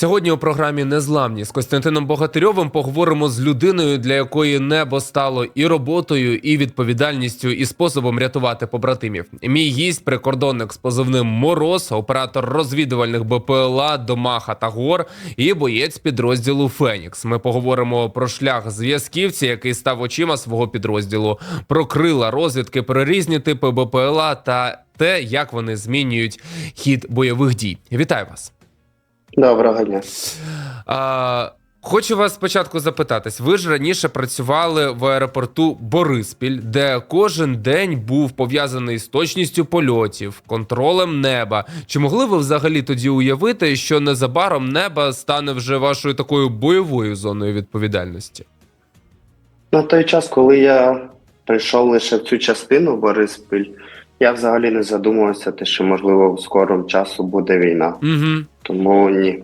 Сьогодні у програмі Незламні з Костянтином Богатирьовим поговоримо з людиною, для якої небо стало і роботою, і відповідальністю, і способом рятувати побратимів. Мій гість прикордонник з позивним Мороз, оператор розвідувальних БПЛА Домаха та Гор і боєць підрозділу Фенікс. Ми поговоримо про шлях зв'язківця, який став очима свого підрозділу, про крила розвідки, про різні типи БПЛА та те, як вони змінюють хід бойових дій. Вітаю вас. Доброго дня. А, хочу вас спочатку запитатись. Ви ж раніше працювали в аеропорту Бориспіль, де кожен день був пов'язаний з точністю польотів, контролем неба. Чи могли ви взагалі тоді уявити, що незабаром небо стане вже вашою такою бойовою зоною відповідальності? На той час, коли я прийшов лише в цю частину Бориспіль, я взагалі не задумувався, те, що можливо в скорому часу буде війна. Угу. Тому ні.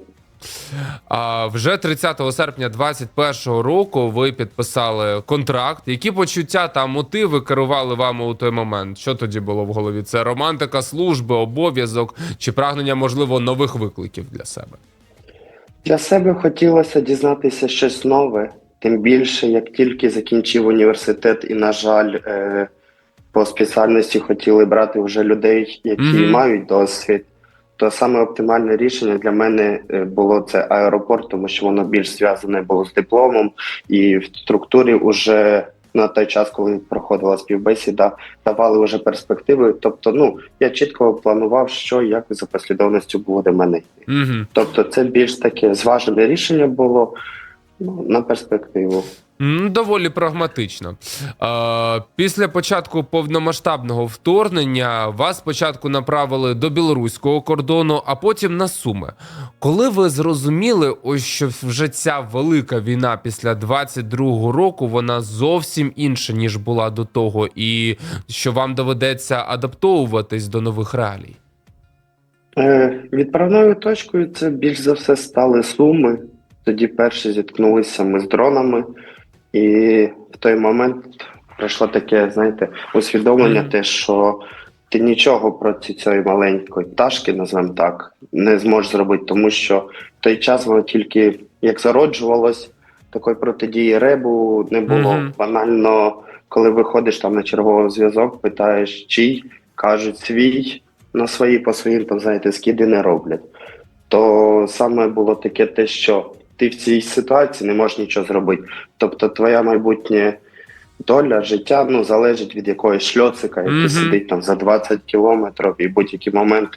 А вже 30 серпня 2021 року ви підписали контракт. Які почуття та мотиви керували вами у той момент? Що тоді було в голові? Це романтика служби, обов'язок чи прагнення, можливо, нових викликів для себе? Для себе хотілося дізнатися щось нове, тим більше, як тільки закінчив університет, і, на жаль, е, по спеціальності хотіли брати вже людей, які Мгм. мають досвід. То саме оптимальне рішення для мене е, було це аеропорт, тому що воно більш зв'язане було з дипломом, і в структурі вже на той час, коли проходила співбесіда, давали вже перспективи. Тобто, ну я чітко планував, що як за послідовністю буде мене. Угу. Тобто, це більш таке зважене рішення було ну, на перспективу. Доволі прагматично. Після початку повномасштабного вторгнення вас спочатку направили до білоруського кордону, а потім на Суми. Коли ви зрозуміли, ось що вже ця велика війна після 22-го року, вона зовсім інша ніж була до того, і що вам доведеться адаптовуватись до нових реалій. Е, відправною точкою це більш за все стали суми. Тоді перші зіткнулися ми з дронами, і в той момент прийшло таке, знаєте, усвідомлення, те, що ти нічого проти цієї маленької пташки, назвемо так, не зможеш зробити, тому що в той час воно тільки як зароджувалось, такої протидії ребу не було. Мгм. Банально, коли виходиш там на черговий зв'язок, питаєш, чий, кажуть свій, на свої по своїм, там, знаєте, скиди не роблять. То саме було таке те, що ти в цій ситуації не можеш нічого зробити. Тобто твоя майбутня доля життя ну, залежить від якогось шльоцика, який Мгм. сидить там за 20 кілометрів, і будь-який момент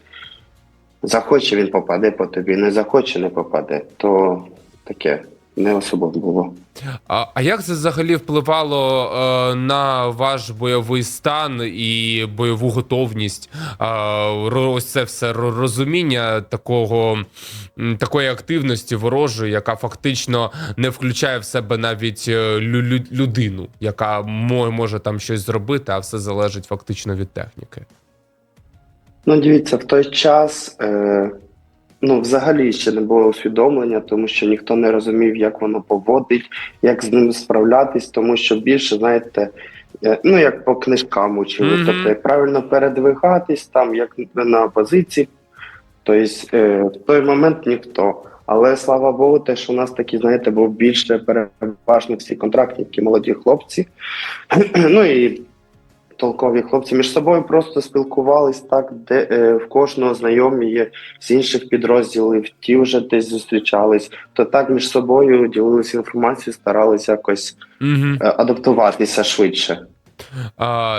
захоче він попаде по тобі, не захоче, не попаде. То таке не особо було. А, а як це взагалі впливало е, на ваш бойовий стан і бойову готовність? Е, ось це все розуміння такого такої активності ворожої, яка фактично не включає в себе навіть е, лю- лю- людину, яка може там щось зробити, а все залежить фактично від техніки. Ну, дивіться, в той час е, ну, взагалі ще не було усвідомлення, тому що ніхто не розумів, як воно поводить, як з ним справлятись, тому що більше, знаєте, е, ну як по книжкам учили, Мгм. тобто як правильно передвигатись, там як на позиції. Тобто е, в той момент ніхто. Але слава Богу, те, що у нас такі, знаєте, був більше переважно всі контрактники, молоді хлопці. ну і толкові хлопці між собою просто спілкувались так, де е, в кожного знайомі є з інших підрозділів, ті вже десь зустрічались, то так між собою ділилися інформацією, старалися якось Угу. е, адаптуватися швидше.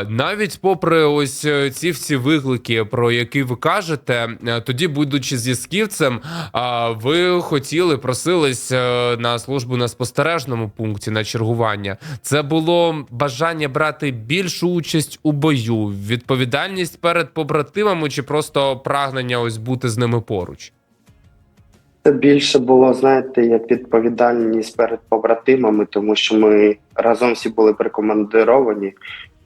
Навіть попри ось е, ці всі виклики, про які ви кажете, е, тоді, будучи зв'язківцем, а, ви хотіли просились е, на службу на спостережному пункті на чергування. Це було бажання брати більшу участь у бою, відповідальність перед побратимами, чи просто прагнення ось бути з ними поруч. Це більше було, знаєте, як відповідальність перед побратимами, тому що ми разом всі були прикомандировані,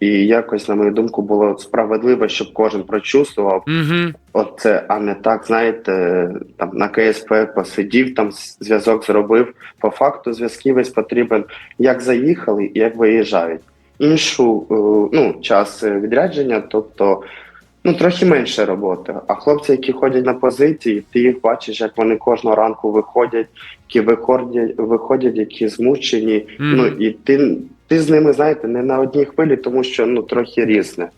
і якось, на мою думку, було справедливо, щоб кожен прочувствував Угу. оце, а не так, знаєте, там на КСП посидів, там зв'язок зробив. По факту зв'язківець потрібен як заїхали, і як виїжджають. Іншу е, ну, час відрядження, тобто ну, трохи менше роботи. А хлопці, які ходять на позиції, ти їх бачиш, як вони кожного ранку виходять, які виходять, виходять які змучені. Mm. Ну і ти, ти з ними, знаєте, не на одній хвилі, тому що ну трохи різне.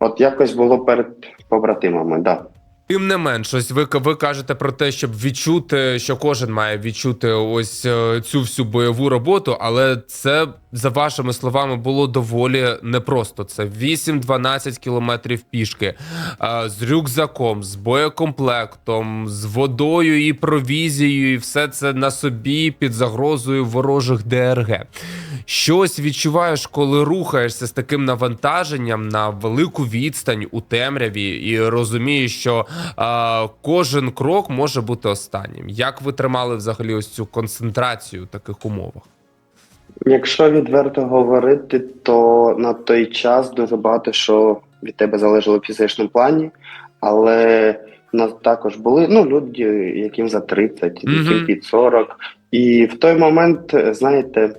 От якось було перед побратимами, да. Тим не менш, ось ви, ви кажете про те, щоб відчути, що кожен має відчути ось е, цю всю бойову роботу, але це за вашими словами було доволі непросто. Це 8-12 кілометрів пішки е, з рюкзаком, з боєкомплектом, з водою і провізією, і все це на собі під загрозою ворожих ДРГ. Щось відчуваєш, коли рухаєшся з таким навантаженням на велику відстань у темряві, і розумієш, що кожен крок може бути останнім. Як ви тримали взагалі ось цю концентрацію в таких умовах? Якщо відверто говорити, то на той час дуже багато що від тебе залежало в фізичному плані, але нас також були ну, люди, яким за 30, Мгм. яким під 40. І в той момент, знаєте,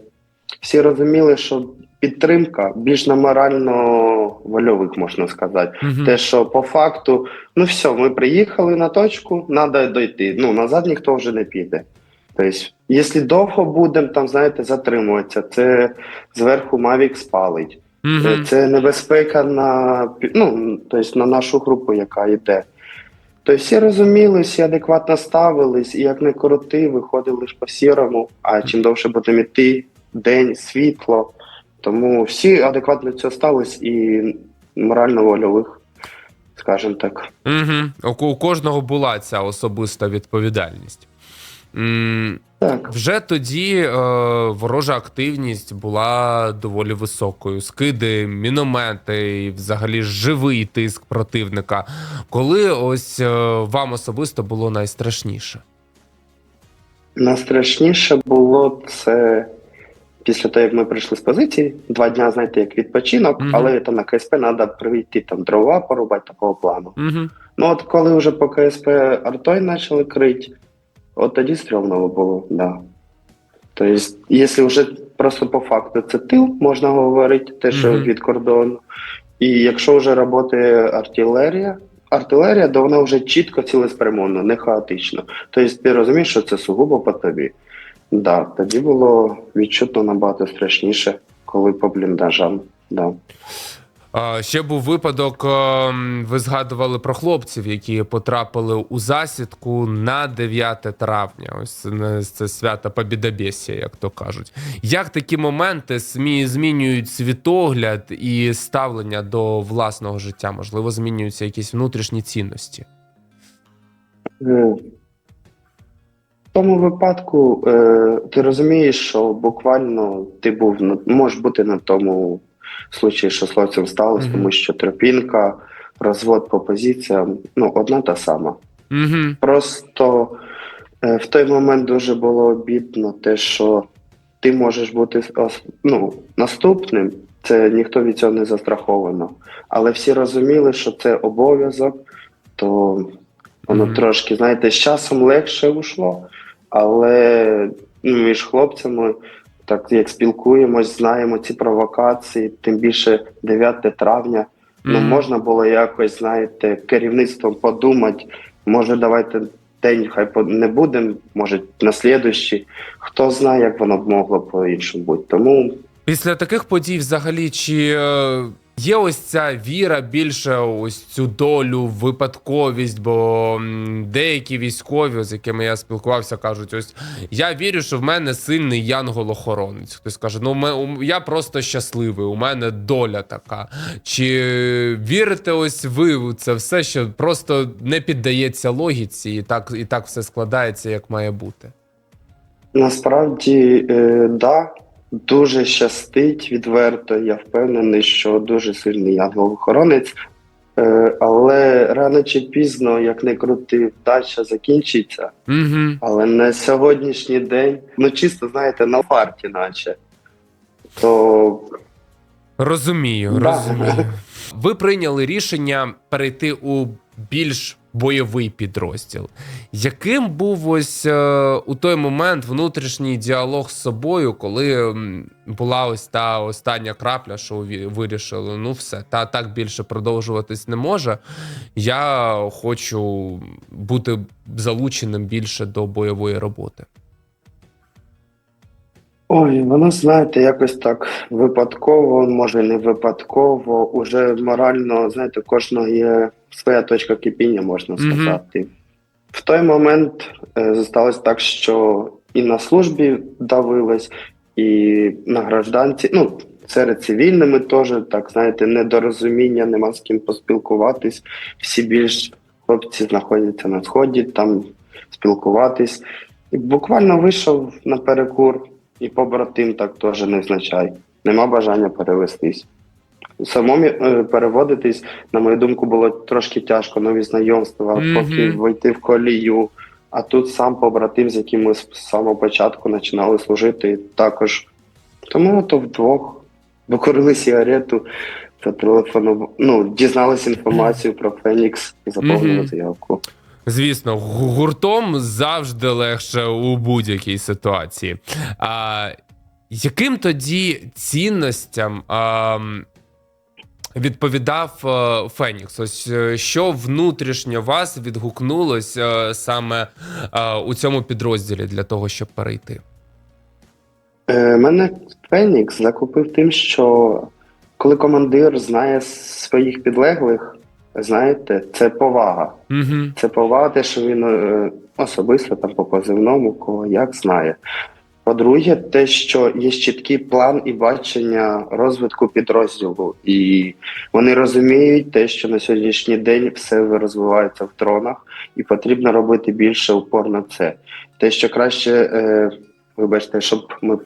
всі розуміли, що підтримка більш на морально-вольових, можна сказати. Мгм. Те, що по факту, ну все, ми приїхали на точку, треба дойти. Ну, назад ніхто вже не піде. Тобто, якщо довго будемо там, знаєте, затримуватися, це зверху Мавік спалить. Мгм. Це небезпека на, ну, тобто на нашу групу, яка йде. Тобто всі розуміли, всі адекватно ставились, і як не крути, виходили лише по сірому, а чим довше будемо йти, день, світло. Тому всі адекватно до цього і морально-вольових, скажімо так. Угу. У, у кожного була ця особиста відповідальність. М, Так. Вже тоді е, ворожа активність була доволі високою. Скиди, міномети, і взагалі живий тиск противника. Коли ось е, вам особисто було найстрашніше? Найстрашніше було це після того, як ми прийшли з позиції. Два дня, знаєте, як відпочинок, Мгм. але там на КСП треба прийти там дрова порубати такого плану. Угу. Ну от коли вже по КСП артой почали крити, от тоді стрьомно було, да. Тобто, якщо вже просто по факту це тил, можна говорити, те, що Мгм. від кордону. І якщо вже працює артилерія, артилерія, то вона вже чітко цілеспрямована, не хаотично. Тобто ти розумієш, що це сугубо по тобі. Да, тоді було відчутно набагато страшніше, коли по бліндажам. Да. Ще був випадок. ем, Ви згадували про хлопців, які потрапили у засідку на 9 травня. Ось це свято Побідобєсія, як то кажуть. Як такі моменти СМІ змінюють світогляд і ставлення до власного життя? Можливо, змінюються якісь внутрішні цінності. В тому випадку е, ти розумієш, що буквально ти був на можеш бути на тому случаї, що з хлопцем сталося, Мгм. тому що тропінка, розвод по позиціям ну, одна та сама. Угу. Просто е, в той момент дуже було обідно те, що ти можеш бути ну, наступним, це ніхто від цього не застраховано. Але всі розуміли, що це обов'язок, то воно Мгм. трошки, знаєте, з часом легше ушло, але ну, між хлопцями, так як спілкуємось, знаємо ці провокації, тим більше 9 травня. Ну, можна було якось, знаєте, керівництвом подумати, може, давайте день хай не будемо, може, на слідущий. Хто знає, як воно б могло по-іншому бути. Тому Після таких подій, взагалі, чи е, є ось ця віра більше ось цю долю, випадковість? Бо деякі військові, з якими я спілкувався, кажуть: ось я вірю, що в мене сильний янгол-охоронець. Хтось каже, ну я просто щасливий, у мене доля така. Чи вірите ось ви це все, що просто не піддається логіці, і так, і так все складається, як має бути? насправді, е, да, дуже щастить відверто. Я впевнений, що дуже сильний янгол-охоронець. Е, але рано чи пізно, як не крути, вдача закінчиться. Угу. Але на сьогоднішній день, ну чисто знаєте, на фарті, наче. То Розумію, Да. розумію. Ви прийняли рішення перейти у більш бойовий підрозділ. Яким був ось е, у той момент внутрішній діалог з собою, коли була ось та остання крапля, що ви вирішили, ну все, та так більше продовжуватись не може. Я хочу бути залученим більше до бойової роботи. Ой, воно, знаєте, якось так випадково, може не випадково. Уже морально, знаєте, кожного є своя точка кипіння, можна сказати. В той момент е, сталося так, що і на службі давилось, і на гражданці, ну, серед цивільними теж, так, знаєте, недорозуміння, нема з ким поспілкуватись. Всі більш хлопці знаходяться на сході, там спілкуватись. І буквально вийшов на перекур, і побратим так теж невзначай. Нема бажання перевестись. Самому е, переводитись, на мою думку, було трошки тяжко, нові знайомства, Мгм. поки вийти в колію. А тут сам побратим, з яким ми з самого початку починали служити, також. Тому то вдвох докурили сигарету, зателефонували, ну, дізналися інформацію про Фенікс і заповнили Мгм. заявку. Звісно, гуртом завжди легше у будь-якій ситуації. А, яким тоді цінностям а, відповідав е, Фенікс? Ось е, що внутрішньо вас відгукнулось е, саме у цьому підрозділі для того, щоб перейти? Мене Фенікс закупив тим, що коли командир знає своїх підлеглих, знаєте, це повага. Угу. Це повага, те, що він е, особисто там по позивному, кого як знає. По-друге, те, що є чіткий план і бачення розвитку підрозділу, і вони розуміють те, що на сьогоднішній день все розвивається в дронах, і потрібно робити більше упор на це. Те, що краще, е, вибачте, щоб ми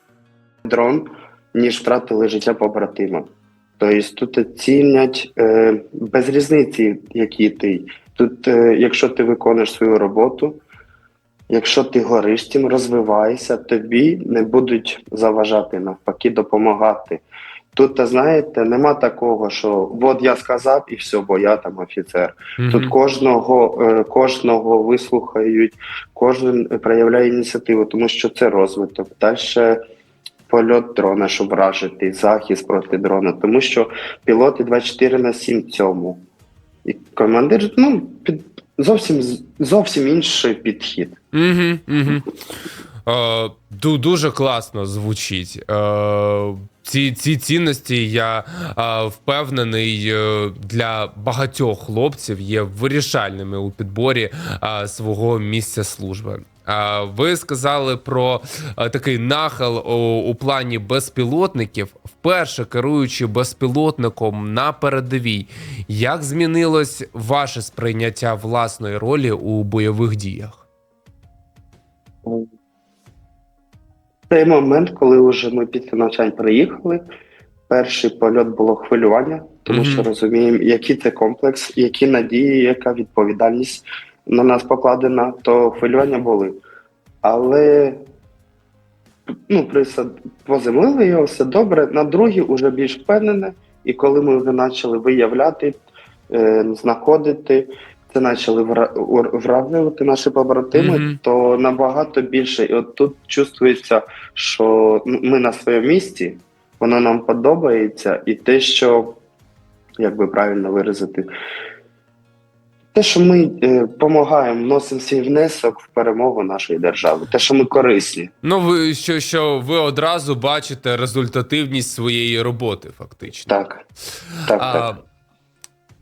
дрон, ніж втратили життя побратима. Тобто тут цінять е, без різниці, який ти. Тут, е, якщо ти виконуєш свою роботу, якщо ти гориш тим, розвиваєшся, тобі не будуть заважати, навпаки, допомагати. Тут, знаєте, нема такого, що от я сказав і все, бо я там офіцер. Тут кожного, е, кожного вислухають, кожен проявляє ініціативу, тому що це розвиток. Далі польот дрона, щоб вражити, захист проти дрона, тому що пілоти 24 на 7 цьому. І командир, ну, під, зовсім, зовсім інший підхід. Угу, угу. Е, ду- дуже класно звучить. Е, ці, ці цінності, я е, впевнений, е, для багатьох хлопців є вирішальними у підборі е, свого місця служби. Ви сказали про е, такий нахил у, плані безпілотників, вперше керуючи безпілотником на передовій. Як змінилось ваше сприйняття власної ролі у бойових діях? Цей момент, коли вже ми після навчань приїхали, перший польот було хвилювання, тому Мгм. що розуміємо, який це комплекс, які надії, яка відповідальність на нас покладена, то хвилювання були. Але ну, присад... поземлили його, все добре. На другий вже більш впевнене, і коли ми вже почали виявляти, е, знаходити, це почали вра... ур- наші побратими, Мгм. то набагато більше. І от тут чувствується, що ми на своєму місці, воно нам подобається, і те, що як би правильно виразити, те, що ми допомагаємо, вносимо свій внесок в перемогу нашої держави, те, що ми корисні. Ну, ви що, що ви одразу бачите результативність своєї роботи, фактично. Так, так, А, так.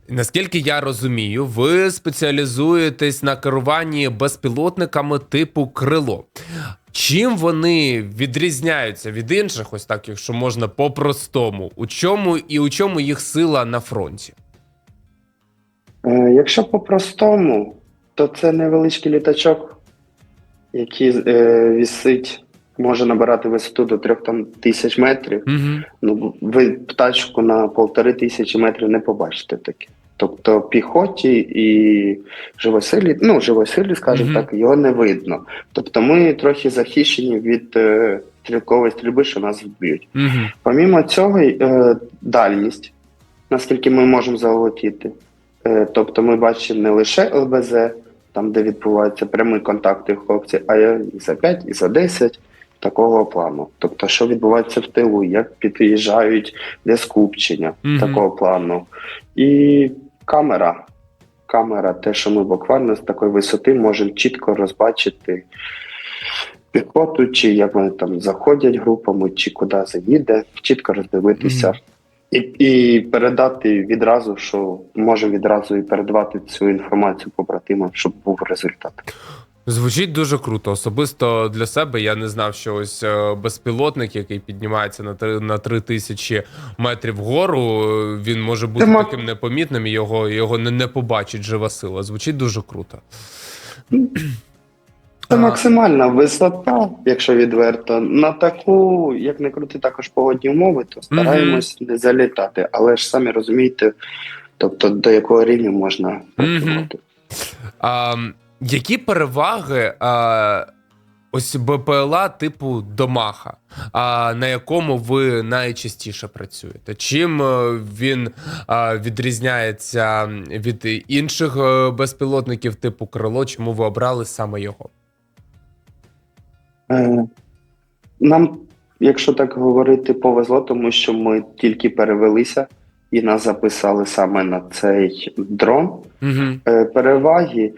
Наскільки я розумію, ви спеціалізуєтесь на керуванні безпілотниками типу крило. Чим вони відрізняються від інших, ось так, якщо можна по-простому, у чому і у чому їх сила на фронті? Е, Якщо по-простому, то це невеличкий літачок, який е, вісить, може набирати висоту до 3 тисяч метрів. Угу. Ну, ви птачку на полтори тисячі метрів не побачите таке. Тобто піхоті і живосилі, ну, живосилі, скажімо Мгм. так, його не видно. Тобто ми трохи захищені від е, стрілкової стрільби, що нас вб'ють. Угу. Помімо цього, е, дальність, наскільки ми можемо залетіти. Е, Тобто ми бачимо не лише ЛБЗ, там, де відбуваються прямі контакти хлопців, а й за 5, і за 10 такого плану. Тобто, що відбувається в тилу, як під'їжджають, де скупчення Мгм. такого плану. І камера. Камера, те, що ми буквально з такої висоти можемо чітко розбачити піхоту, чи як вони там заходять групами, чи куди заїде, чітко роздивитися. Мгм. І, і передати відразу, що можемо відразу і передавати цю інформацію побратимам, щоб був результат. Звучить дуже круто. Особисто для себе я не знав, що ось е, безпілотник, який піднімається на три на три тисячі метрів вгору, е, він може бути Це ма- таким непомітним, і його його не, не побачить жива сила. Звучить дуже круто. Це максимальна висота, якщо відверто. На таку, як не крути, також погодні умови, то стараємось не залітати. Але ж самі розумієте, тобто до якого рівня можна працювати. А, які переваги а, ось БПЛА типу Домаха, а, на якому ви найчастіше працюєте? Чим е, він а, відрізняється від інших е, безпілотників типу Крило? Чому ви обрали саме його? Е, Нам, якщо так говорити, повезло, тому що ми тільки перевелися і нас записали саме на цей дрон. Угу. Переваги,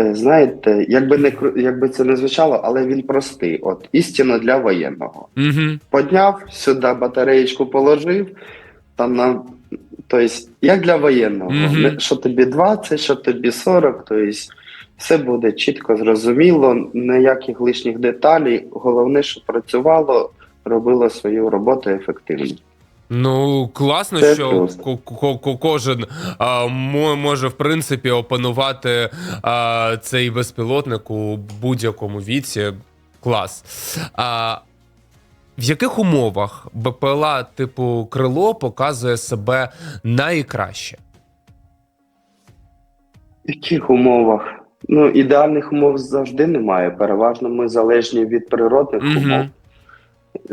е, знаєте, якби не якби це не звучало, але він простий. От істинно для воєнного. Угу. Подняв сюди батареєчку положив. Там на тобто, як для воєнного, Мгм. Не- що тобі 20, що тобі 40, тобто все буде чітко зрозуміло, ніяких лишніх деталей. Головне, щоб працювало, робило свою роботу ефективно. Ну, класно, Це що кожен а, може, в принципі, опанувати а, цей безпілотник у будь-якому віці. Клас. А, в яких умовах БПЛА типу крило показує себе найкраще? В яких умовах? Ну, ідеальних умов завжди немає. Переважно ми залежні від природних Мгм. умов.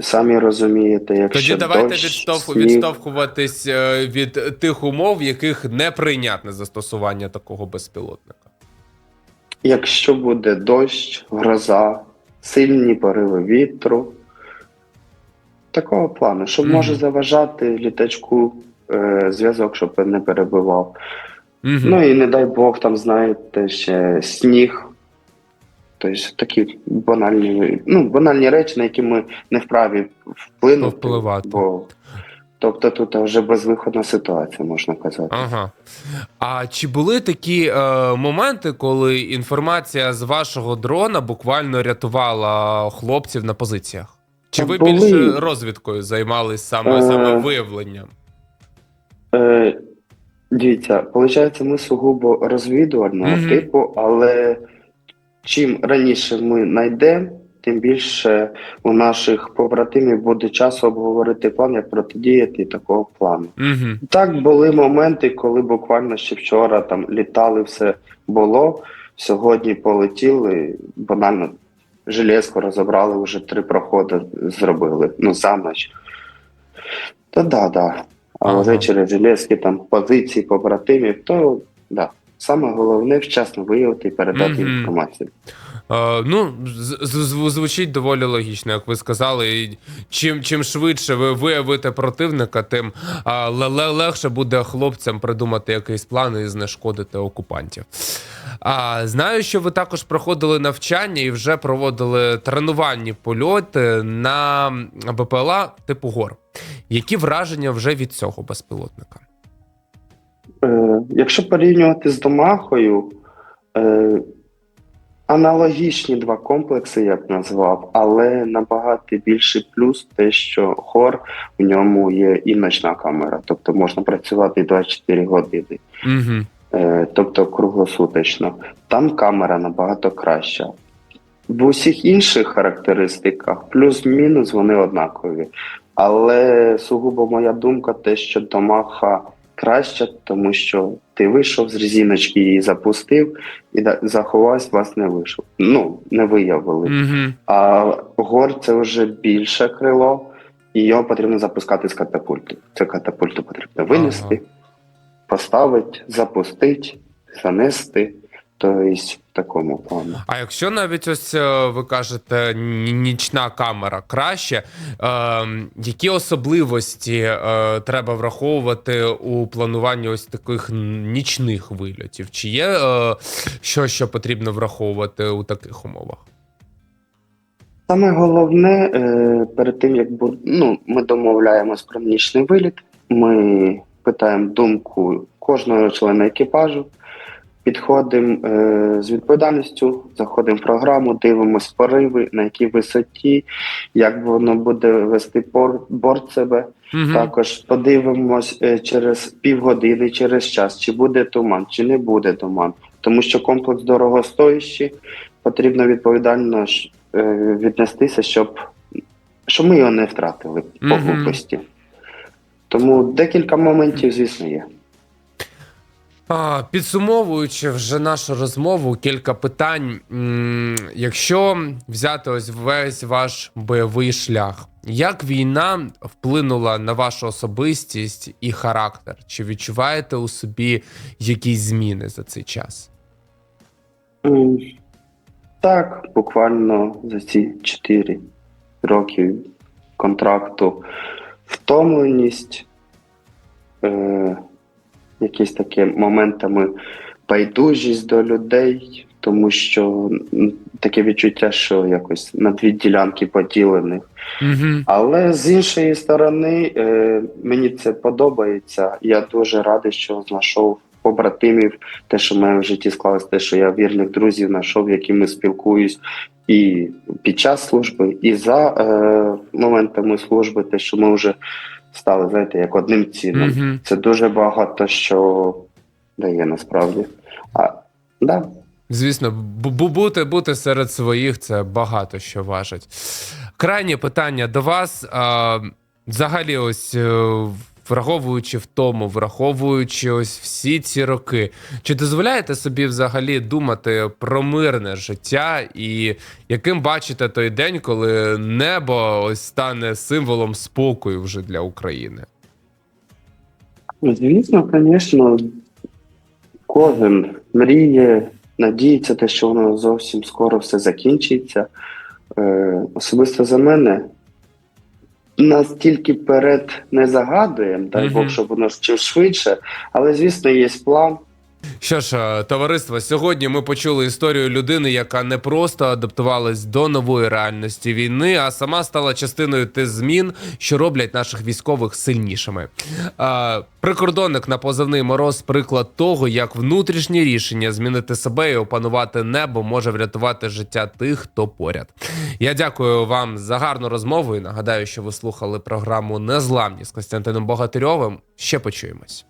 Самі розумієте, якщо Тоді давайте дощ, відштовху, сніг, відштовхуватись е, від тих умов, в яких неприйнятне застосування такого безпілотника. Якщо буде дощ, гроза, сильні пориви вітру, такого плану, що Мгм. може заважати літачку е, зв'язок, щоб не перебивав. Мгм. Ну і не дай Бог, там, знаєте, ще сніг. Тобто такі банальні, ну, банальні речі, на які ми не вправі вплинути. Повпливати. Бо, тобто тут вже безвиходна ситуація, можна казати. Ага. А чи були такі е, моменти, коли інформація з вашого дрона буквально рятувала хлопців на позиціях? Чи ви були. більше розвідкою займались саме, Е. саме виявленням? Е, дивіться, виходить, ми сугубо розвідувального Мгм. типу, але чим раніше ми знайдемо, тим більше у наших побратимів буде часу обговорити план, як протидіяти такого плану. Угу. Так були моменти, коли буквально ще вчора там літали, все було. Сьогодні полетіли, банально железку розібрали, вже три проходи зробили. Ну, за ніч. Та да, да. А Ага. вже через железки там позиції побратимів, то да. Саме головне вчасно виявити і передати Мгм. інформацію. Е, ну, з- з- звучить доволі логічно, як ви сказали. І чим, чим швидше ви виявите противника, тим а, ле- ле- легше буде хлопцям придумати якийсь план і знешкодити окупантів. А, знаю, що ви також проходили навчання і вже проводили тренувальні польоти на БПЛА типу гор. Які враження вже від цього безпілотника? Е, якщо порівнювати з Домахою, е, аналогічні два комплекси, я б назвав, але набагато більший плюс те, що хор в ньому є і ночна камера, тобто можна працювати 24 години, Угу. е, тобто круглосуточно. Там камера набагато краща. В усіх інших характеристиках плюс-мінус вони однакові. Але сугубо моя думка, те, що Домаха краще, тому що ти вийшов з резиночки, її запустив і заховався, вас не вийшов. Ну, не виявили. Угу. А гор це вже більше крило, і його потрібно запускати з катапульту. Це катапульту потрібно винести, поставити, запустити, занести. Тобто в такому плані. А якщо навіть ось е, ви кажете нічна камера краще, е, які особливості е, треба враховувати у плануванні ось таких нічних вильотів? Чи є е, що, що потрібно враховувати у таких умовах? Саме головне, е, перед тим як бу- ну, ми домовляємось про нічний виліт, ми питаємо думку кожного члена екіпажу, підходимо е, з відповідальністю, заходимо в програму, дивимося пориви, на якій висоті, як воно буде вести борт себе. Мгм. Також подивимось е, через півгодини, через час, чи буде туман, чи не буде туман. Тому що комплекс дорогостоящий, потрібно відповідально е, віднестися, щоб, щоб ми його не втратили по глупості. Тому декілька моментів, звісно, є. Підсумовуючи вже нашу розмову, кілька питань. Якщо взяти ось весь ваш бойовий шлях, як війна вплинула на вашу особистість і характер? Чи відчуваєте у собі якісь зміни за цей час? Так, буквально за ці 4 роки контракту втомленість, е, якісь такі моментами байдужість до людей, тому що таке відчуття, що якось на дві ділянки поділених. Угу. Але з іншої сторони, е, мені це подобається. Я дуже радий, що знайшов побратимів, те, що в мене в житті склалось, те, що я вірних друзів знайшов, якими спілкуюсь і під час служби, і за е, моментами служби, те, що ми вже стали, знаєте, як одним цілим. Угу. Це дуже багато що дає насправді. А, да. Звісно, бу- бу- бути, бути серед своїх це багато що важить. Крайнє питання до вас. А, взагалі, ось е, враховуючи в тому, враховуючи ось всі ці роки, чи дозволяєте собі взагалі думати про мирне життя, і яким бачите той день, коли небо ось стане символом спокою вже для України? Звісно, звісно, кожен мріє, надіється, те, що воно зовсім скоро все закінчиться. Е, особисто за мене нас тільки перед не загадуємо, дай. Бог, щоб воно чим швидше, але звісно, є план. Що ж, е, товариство, сьогодні ми почули історію людини, яка не просто адаптувалась до нової реальності війни, а сама стала частиною тих змін, що роблять наших військових сильнішими. Е, Прикордонник на позивний мороз приклад того, як внутрішнє рішення змінити себе і опанувати небо може врятувати життя тих, хто поряд. Я дякую вам за гарну розмову і нагадаю, що ви слухали програму Незламні з Костянтином Богатирьовим. Ще почуємось.